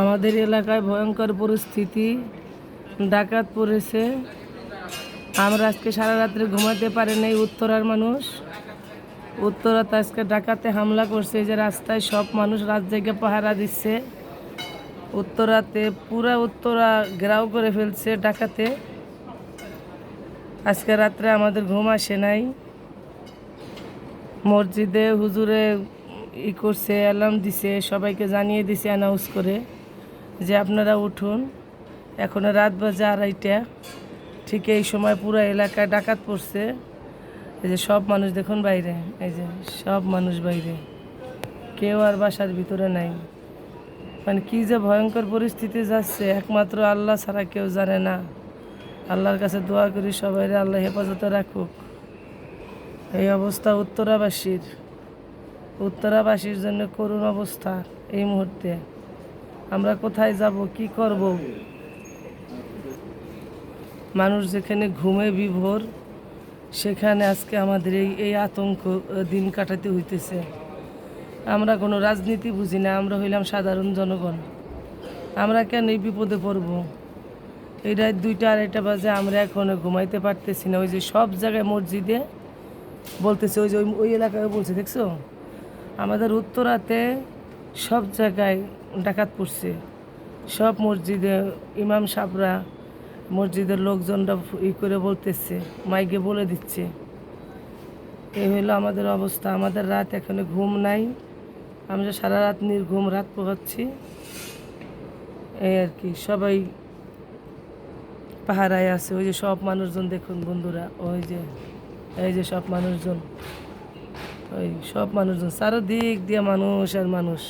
আমাদের এলাকায় ভয়ঙ্কর পরিস্থিতি। ডাকাত পড়েছে। আমরা আজকে সারা রাত্রে ঘুমাতে পারি নাই, উত্তরার মানুষ। উত্তরাতে আজকে ডাকাতে হামলা করছে যে রাস্তায় সব মানুষ রাত জেগে পাহারা দিচ্ছে। উত্তরাতে পুরা উত্তরা ঘেরাও করে ফেলছে ডাকাতে। আজকে রাত্রে আমাদের ঘুম আসে নাই। মসজিদে হুজুরে ই করছে অ্যালার্ম দিছে, সবাইকে জানিয়ে দিছে অ্যানাউন্স করে যে আপনারা উঠুন। এখন রাত বাজে আড়াইটা। ঠিক এই সময় পুরো এলাকায় ডাকাত পড়ছে। এই যে সব মানুষ দেখুন বাইরে, এই যে সব মানুষ বাইরে। কেউ আর বাসার ভিতরে নাই। মানে কী যে ভয়ঙ্কর পরিস্থিতি যাচ্ছে, একমাত্র আল্লাহ ছাড়া কেউ জানে না। আল্লাহর কাছে দোয়া করি সবাই আল্লাহ হেফাজতে রাখুক। এই অবস্থা উত্তরাবাসীর। উত্তরাবাসীর জন্য করুণ অবস্থা এই মুহূর্তে। আমরা কোথায় যাব, কি করব? মানুষ যেখানে ঘুমে বিভোর, সেখানে আজকে আমাদের এই এই আতঙ্ক দিন কাটাতে হইতেছে। আমরা কোনো রাজনীতি বুঝি না, আমরা হইলাম সাধারণ জনগণ। আমরা কেন এই বিপদে পড়ব? এই রাত দুইটা আড়াইটা বাজে, আমরা এখনও ঘুমাইতে পারতেছি না। ওই যে সব জায়গায় মসজিদে বলতেছে, ওই যে ওই- ওই এলাকায় বলছে, দেখছ? আমাদের উত্তরাতে সব জায়গায় ডাকাত পড়ছে। সব মসজিদে ইমাম সাবরা মসজিদের লোকজনরা ই করে বলতেছে, মাইকে বলে দিচ্ছে। এই হলো আমাদের অবস্থা। আমাদের রাত এখানে ঘুম নাই। আমরা সারা রাত নির্ঘুম, রাত পোহাচ্ছি। এই আর কি, সবাই পাহারায় আছে, ওই যে সব মানুষজন দেখুন বন্ধুরা, ওই যে, এই যে সব মানুষজন, ওই সব মানুষজন, চারোদিক দিয়ে মানুষ আর মানুষ।